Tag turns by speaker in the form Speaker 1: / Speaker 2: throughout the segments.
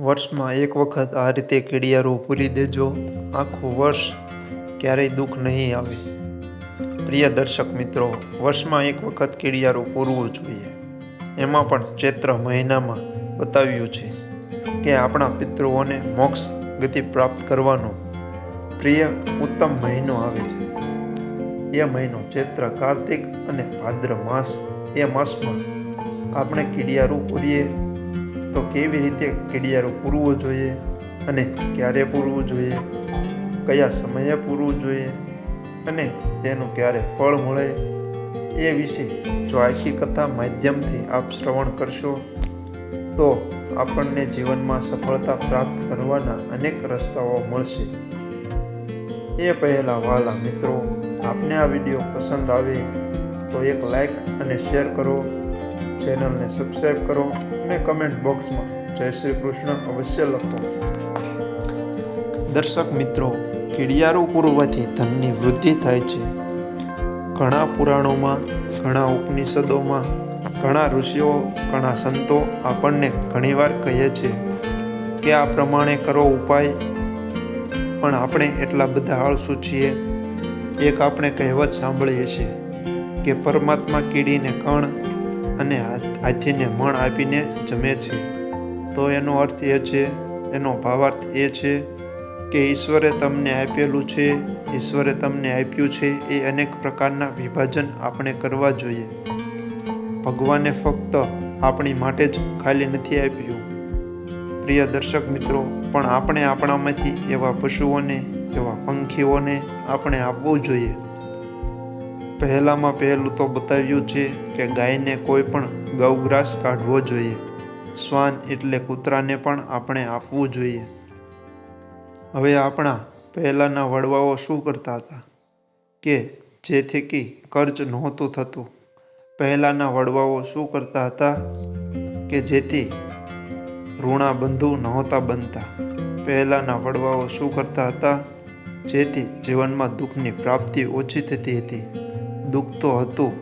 Speaker 1: વર્ષમાં એક વખત આ રીતે કીડિયારું પૂરી દેજો. આખું વર્ષ ક્યારેય દુઃખ નહીં આવે. પ્રિય દર્શક મિત્રો, વર્ષમાં એક વખત કેડિયારું પૂરવું જોઈએ. એમાં પણ ચૈત્ર મહિનામાં બતાવ્યું છે કે આપણા પિતૃઓને મોક્ષ ગતિ પ્રાપ્ત કરવાનો પ્રિય ઉત્તમ મહિનો આવે છે. એ મહિનો ચૈત્ર, કાર્તિક અને ભાદ્ર માસ. એ માસમાં આપણે કીડિયારું પૂરીએ તો કેવી રીતે કીડિયારું પૂરવું જોઈએ અને ક્યારે પૂરવું જોઈએ? કયા સમયે પૂરવું જોઈએ? અને તેનું ક્યારે ફળ મળે? એ વિશે જો આખી કથા માધ્યમથી આપ શ્રવણ કરશો, તો આપણને જીવનમાં સફળતા પ્રાપ્ત કરવાના અનેક રસ્તાઓ મળશે. એ પહેલાં વાલા મિત્રો, આપને આ વીડિયો પસંદ આવે તો એક લાઈક અને શેર કરો. ચેનલને સબસ્ક્રાઈબ કરો. અને કમેન્ટ બોક્સમાં જય શ્રી કૃષ્ણ, અવશ્ય લખો. દર્શક મિત્રો, કીડિયારું પૂરવાથી ધનની વૃદ્ધિ થાય છે. ઘણા પુરાણોમાં, ઘણા ઉપનિષદોમાં, ઘણા ઋષિઓ, ઘણા સંતો આપણને ઘણીવાર કહે છે કે આ પ્રમાણે કરો ઉપાય. પણ આપણે એટલા બધા આળસુ છીએ, એક આપણે કહેવત સાંભળીએ છીએ કે પરમાત્મા કીડીને કણ અને હાથીને મણ આપીને જમે છે. તો એનો અર્થ એ છે, એનો ભાવાર્થ એ છે કે ઈશ્વરે તમને આપેલું છે, ઈશ્વરે તમને આપ્યું છે, એ અનેક પ્રકારના વિભાજન આપણે કરવા જોઈએ. ભગવાને ફક્ત આપણી માટે જ ખાલી નથી આપ્યું. પ્રિય દર્શક મિત્રો, પણ આપણે આપણામાંથી એવા પશુઓને, એવા પંખીઓને આપણે આપવું જોઈએ. પહેલામાં પહેલું તો બતાવ્યું છે કે ગાયને કોઈ પણ ગૌગ્રાસ કાઢવો જોઈએ. શ્વાન એટલે કૂતરાને પણ આપણે આપવું જોઈએ. હવે આપણા પહેલાંના વડવાઓ શું કરતા હતા? કે જેથી કે કર્જ નહોતું થતું. પહેલાંના વડવાઓ શું કરતા હતા? કે જેથી ઋણા બંધુ નહોતા બનતા. પહેલાંના વડવાઓ શું કરતા હતા? જેથી જીવનમાં દુઃખની પ્રાપ્તિ ઓછી થતી હતી. દુઃખ તો હતું.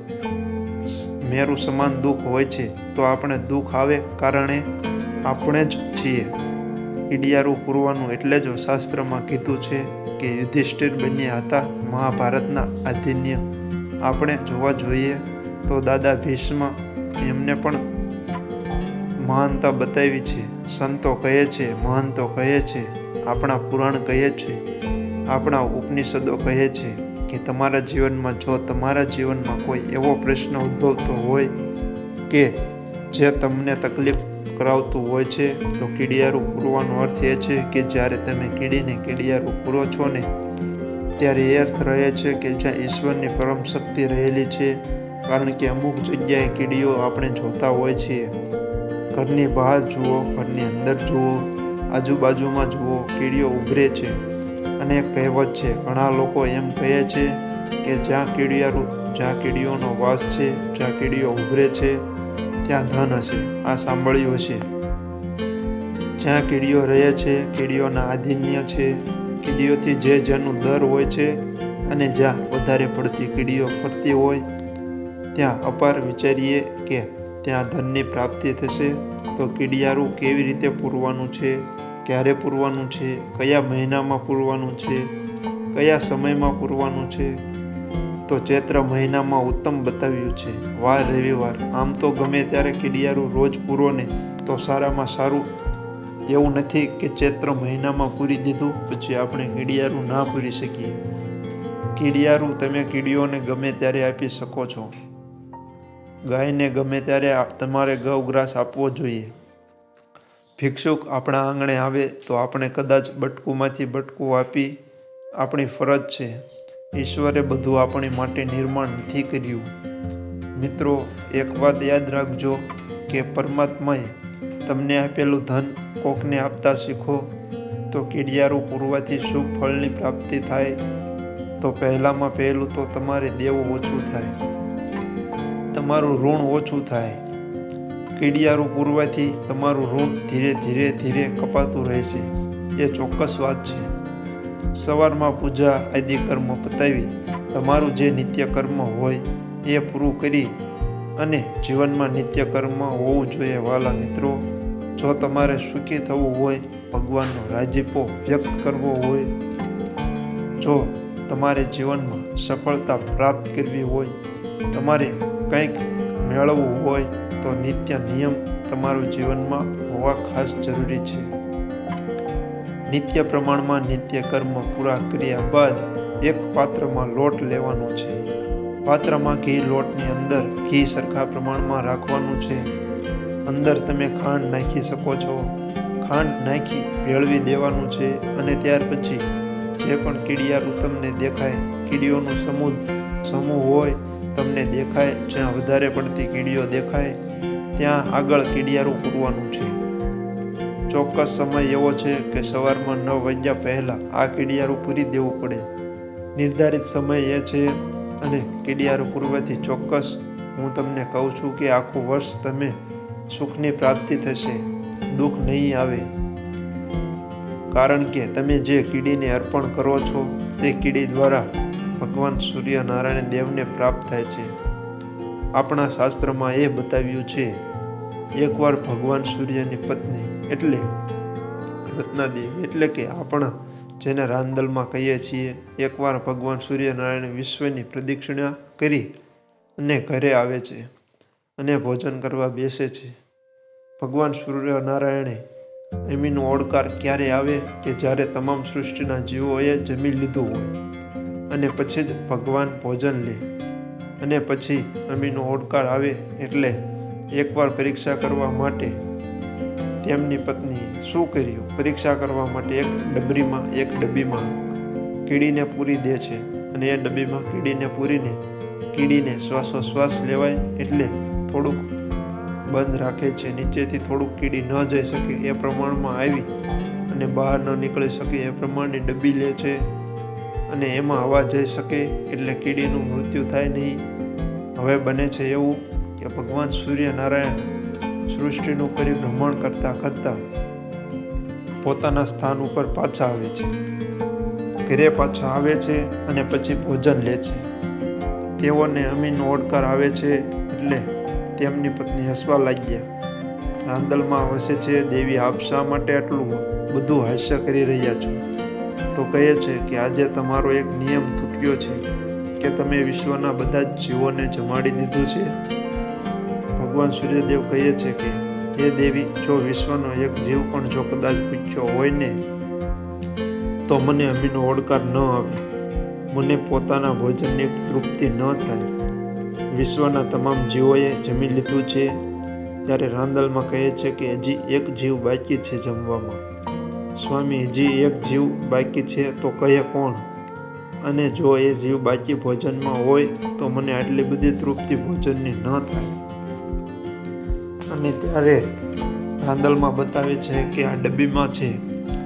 Speaker 1: મેરું સમાન દુઃખ હોય છે, તો આપણે દુઃખ આવે કારણે આપણે જ છીએ. ઇડિયારું પૂરવાનું એટલે જ શાસ્ત્રમાં કીધું છે કે યુધિષ્ઠિર બન્યા હતા મહાભારતના આધીન્ય. આપણે જોવા જોઈએ તો દાદા ભીષ્મ એમને પણ મહાનતા બતાવી છે. સંતો કહે છે મહંતો કહે છે, આપણા પુરાણ કહે છે, આપણા ઉપનિષદો કહે છે. કે તમારા જીવનમાં જો તમારા જીવનમાં કોઈ એવો પ્રશ્ન ઉદ્ભવતો હોય કે જે તમને તકલીફ કરાવતું હોય છે, તો કીડિયારું પૂરવાનો અર્થ એ છે કે જ્યારે તમે કીડીને કીડિયારું પૂરો છો ને, ત્યારે એ અર્થ રહે છે કે જ્યાં ઈશ્વરની પરમ શક્તિ રહેલી છે, કારણ કે અમુક જગ્યાએ કીડીઓ આપણે જોતા હોય છીએ. ઘરની બહાર જુઓ, ઘરની અંદર જુઓ, આજુબાજુમાં જુઓ, કીડીઓ ઉભરે છે. અને કહેવત છે. ઘણા લોકો એમ કહે છે કે જ્યાં કીડિયારું જ્યાં કીડીઓનો વાસ છે, જ્યાં કીડીઓ ઉભરે છે, ત્યાં ધન હશે. આ સાંભળ્યું હશે. જ્યાં કીડીઓ રહે છે કીડીઓના આધીન્ય છે. કીડીઓથી જે જેનું દર હોય છે અને જ્યાં વધારે પડતી કીડીઓ ફરતી હોય, ત્યાં અપાર વિચારીએ કે ત્યાં ધનની પ્રાપ્તિ થશે. તો કીડિયારું કેવી રીતે પૂરવાનું છે? ક્યારે પૂરવાનું છે? કયા મહિનામાં પૂરવાનું છે? કયા સમયમાં પૂરવાનું છે? તો ચૈત્ર મહિનામાં ઉત્તમ બતાવ્યું છે. વાર રવિવાર. આમ તો ગમે ત્યારે કીડિયારું રોજ પૂરો ને તો સારામાં સારું. એવું નથી કે ચૈત્ર મહિનામાં પૂરી દીધું પછી આપણે કીડિયારું ના પૂરી શકીએ. કીડિયારું તમે કીડીઓને ગમે ત્યારે આપી શકો છો. ગાયને ગમે ત્યારે તમારે ગૌગ્રાસ આપવો જોઈએ. ભિક્ષુક આપણા આંગણે આવે તો આપણે કદાચ બટકુમાંથી બટકું આપી આપણી ફરજ છે. ઈશ્વરે બધું આપણી માટે નિર્માણ નથી કર્યું. મિત્રો, એક વાત યાદ રાખજો કે પરમાત્માએ તમને આપેલું ધન કોકને આપતા શીખો તો કીડિયારું પૂરવાથી શુભ ફળની પ્રાપ્તિ થાય. તો પહેલાંમાં પહેલું તો તમારે દેવું ઓછું થાય. તમારું ઋણ ઓછું થાય. કીડિયારું પૂરવાથી તમારું ઋણ ધીરે ધીરે ધીરે કપાતું રહેશે. એ ચોક્કસ વાત છે. સવારમાં પૂજા, આદિ કર્મ પતાવી તમારું જે નિત્ય કર્મ હોય એ પૂરું કરી અને જીવનમાં નિત્ય કર્મ હોવું જોઈએ વાલા મિત્રો. જો તમારે સુખી થવું હોય, ભગવાનનો રાજીપો વ્યક્ત કરવો હોય, જો તમારે જીવનમાં સફળતા પ્રાપ્ત કરવી હોય, તમારે કંઈક મેળવવું હોય તો નિત્ય નિયમ તમારું જીવનમાં હોવા ખાસ જરૂરી છે. નિત્ય પ્રમાણમાં નિત્ય કર્મ પૂરા કર્યા બાદ એક પાત્રમાં લોટ લેવાનો છે. પાત્રમાં ઘી લોટની અંદર ઘી સરખા પ્રમાણમાં રાખવાનું છે. અંદર તમે ખાંડ નાખી શકો છો. ખાંડ નાખી ભેળવી દેવાનું છે અને ત્યાર પછી જે પણ કીડિયારું તમને દેખાય કીડીઓનું સમૂહ સમૂહ હોય તમને દેખાય, જ્યાં વધારે પડતી કીડીઓ દેખાય, ત્યાં આગળ કીડિયારું પૂરવાનું છે. ચોક્કસ સમય એવો છે કે સવારમાં નવ વાગ્યા પહેલાં આ કીડિયારું પૂરી દેવું પડે. નિર્ધારિત સમય એ છે અને કીડિયારું પૂરવાથી ચોક્કસ હું તમને કહું છું કે આખું વર્ષ તમે સુખની પ્રાપ્તિ થશે, દુઃખ નહીં આવે. કારણ કે તમે જે કીડીને અર્પણ કરો છો તે કીડી દ્વારા ભગવાન સૂર્યનારાયણ દેવને પ્રાપ્ત થાય છે. આપણા શાસ્ત્રમાં એ બતાવ્યું છે, એકવાર ભગવાન સૂર્યની પત્ની એટલે રત્નાદેવી, એટલે કે આપણા જેને રાંદલમાં કહીએ છીએ, એકવાર ભગવાન સૂર્યનારાયણ વિશ્વની પ્રદક્ષિણા કરી અને ઘરે આવે છે અને ભોજન કરવા બેસે છે. ભગવાન સૂર્યનારાયણે એમીનો ઓડકાર ક્યારે આવે કે જ્યારે તમામ સૃષ્ટિના જીવોએ જમી લીધું હોય? અને પછી જ ભગવાન ભોજન લે. અને પછી અમીનો ઓડકાર આવે એટલે એકવાર પરીક્ષા કરવા માટે તેમની પત્નીએ શું કર્યું? પરીક્ષા કરવા માટે એક ડબરીમાં, એક ડબ્બીમાં કીડીને પૂરી દે છે. અને એ ડબ્બીમાં કીડીને પૂરીને કીડીને શ્વાસોશ્વાસ લેવાય એટલે થોડુંક બંધ રાખે છે. નીચેથી થોડુંક કીડી ન જઈ શકે એ પ્રમાણમાં આવી અને બહાર ન નીકળી શકે એ પ્રમાણની ડબ્બી લે છે. અને એમાં હવા જઈ શકે એટલે કીડીનું મૃત્યુ થાય નહીં. હવે બને છે એવું કે ભગવાન સૂર્યનારાયણ સૃષ્ટિનું પરિભ્રમણ કરતાં કરતાં પોતાના સ્થાન ઉપર પાછા આવે છે. ઘરે પાછા આવે છે અને પછી ભોજન લે છે. તેઓને અમીનો ઓડકાર આવે છે એટલે તેમની પત્ની હસવા લાગ્યા. રાંદલમાં વસે છે, દેવી, આપ શા માટે આટલું બધું હાસ્ય કરી રહ્યા છો? તો કહે છે કે આજે તમારો એક નિયમ તૂટ્યો છે કે તમે વિશ્વના બધા જ જીવોને જમાડી દીધું છે. ભગવાન સૂર્યદેવ કહે છે કે, હે દેવી, જો વિશ્વનો એક જીવ પણ જો કદાચ પૂછ્યો હોય ને, તો મને અમીનો ઓડકાર ન આવે. મને પોતાના ભોજનની તૃપ્તિ ન થાય. વિશ્વના તમામ જીવોએ જમી લીધું છે. ત્યારે રાંદલમાં કહે છે કે, હજી એક જીવ બાકી છે જમવામાં. સ્વામી હજી એક જીવ બાકી છે તો કહે કોણ? અને જો એ જીવ બાકી ભોજનમાં હોય તો મને આટલી બધી તૃપ્તિ ભોજનની ન થાય. અને ત્યારે રાંદલમાં બતાવે છે કે આ ડબ્બીમાં છે.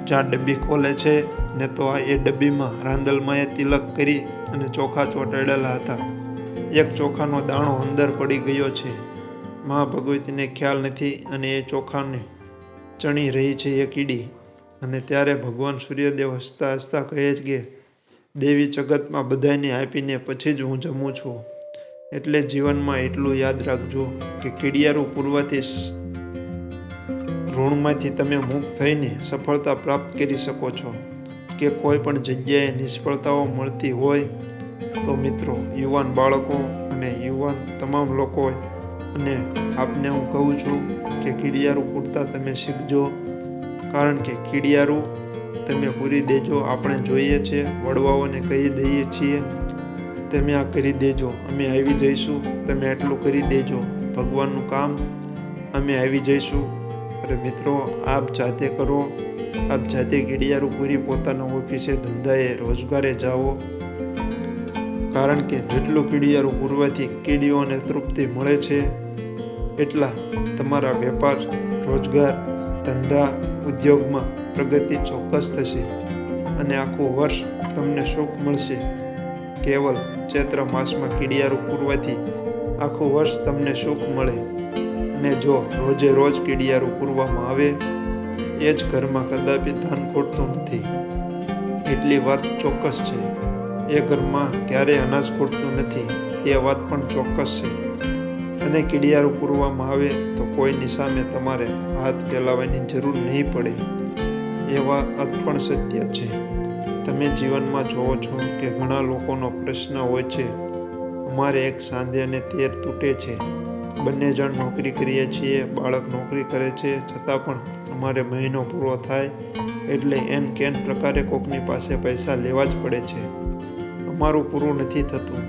Speaker 1: જ્યાં ડબ્બી ખોલે છે, ને તો આ એ ડબ્બીમાં રાંદલમાં એ તિલક કરી અને ચોખા ચોંટાડેલા હતા. એક ચોખાનો દાણો અંદર પડી ગયો છે. મા ભગવતીને ખ્યાલ નથી અને એ ચોખાને ચણી રહી છે એ કીડી અને ત્યારે ભગવાન સૂર્યદેવ હસતા હસતા કહે છે કે, દેવી જગતમાં બધાને આપીને પછી જ હું જમું છું. એટલે જીવનમાં એટલું યાદ રાખજો કે કીડિયારું પૂરવાથી ઋણમાંથી તમે મુક્ત થઈને સફળતા પ્રાપ્ત કરી શકો છો. કે કોઈ પણ જગ્યાએ નિષ્ફળતાઓ મળતી હોય તો મિત્રો, યુવાન બાળકો અને યુવાન તમામ લોકો અને આપને હું કહું છું કે કીડિયારું પૂરતા તમે શીખજો. કારણ કે કીડિયારું તમે પૂરી દેજો, આપણે જોઈએ છે, વડવાઓને કહી દઈએ છીએ, તમે આ કરી દેજો, અમે આવી જઈશું, તમે આટલું કરી દેજો, ભગવાનનું કામ, અમે આવી જઈશું. અરે મિત્રો, આપ જાતે કરો, આપ જાતે કીડિયારું પૂરી પોતાના ઓફિસે ધંધાએ રોજગારે જાઓ. કારણ કે જેટલું કીડિયારું પૂરવાથી કીડીઓને તૃપ્તિ મળે છે, એટલા તમારા વેપાર, રોજગાર, ધંધા ઉદ્યોગમાં પ્રગતિ ચોક્કસ થશે અને આખું વર્ષ તમને સુખ મળશે. કેવલ ચૈત્ર માસમાં કીડિયારું પૂરવાથી આખું વર્ષ તમને સુખ મળે. અને જો રોજે રોજ કીડિયારું પૂરવામાં આવે, એ જ ઘરમાં કદાપી ધન ખોટતું નથી. એટલી વાત ચોક્કસ છે. એ ઘરમાં ક્યારેય અનાજ ખૂટતું નથી. એ વાત પણ ચોક્કસ છે. અને કીડિયારું પૂરવામાં આવે તો કોઈની સામે તમારે હાથ ફેલાવવાની જરૂર નહીં પડે. એવા અર્પણ સત્ય છે. તમે જીવનમાં જોવો છો કે ઘણા લોકોનો પ્રશ્ન હોય છે, અમારે એક સાંધે અને તેર તૂટે છે. બંને જણ નોકરી કરીએ છીએ, બાળક નોકરી કરે છે, છતાં પણ અમારે મહિનો પૂરો થાય એટલે એન કેન પ્રકારે કોકની પાસે પૈસા લેવા જ પડે છે? અમારું પૂરું નથી થતું.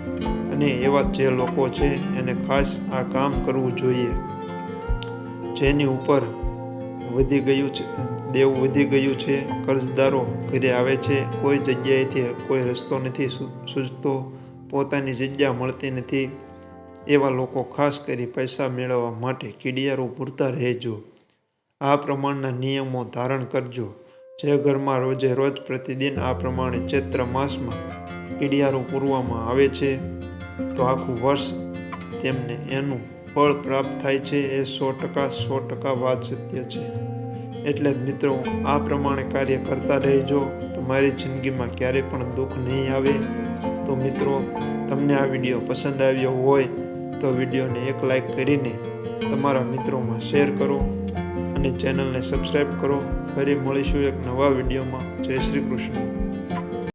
Speaker 1: અને એવા જે લોકો છે, એને ખાસ આ કામ કરવું જોઈએ. જેની ઉપર વધી ગયું છે, દેવું વધી ગયું છે, કર્જદારો ઘરે આવે છે, કોઈ જગ્યાએથી કોઈ રસ્તો નથી સૂઝતો, પોતાની જગ્યા મળતી નથી. એવા લોકો ખાસ કરી પૈસા મેળવવા માટે કીડિયારો પૂરતા રહેજો. આ પ્રમાણના નિયમો ધારણ કરજો. જે ઘરમાં રોજે રોજ પ્રતિદિન આ પ્રમાણે ચૈત્ર માસમાં કીડિયારો પૂરવામાં આવે છે. તો આખું વર્ષ તેમને એનું ફળ પ્રાપ્ત થાય છે એ સો ટકા સો ટકા વાત સત્ય છે. એટલે જ મિત્રો, આ પ્રમાણે કાર્ય કરતા રહેજો. તમારી જિંદગીમાં ક્યારેય પણ દુઃખ નહીં આવે. તો મિત્રો, તમને આ વીડિયો પસંદ આવ્યો હોય, તો વિડીયોને એક લાઈક કરીને તમારા મિત્રોમાં શેર કરો અને ચેનલને સબસ્ક્રાઈબ કરો. ફરી મળીશું એક નવા વિડીયોમાં. જય શ્રી કૃષ્ણ.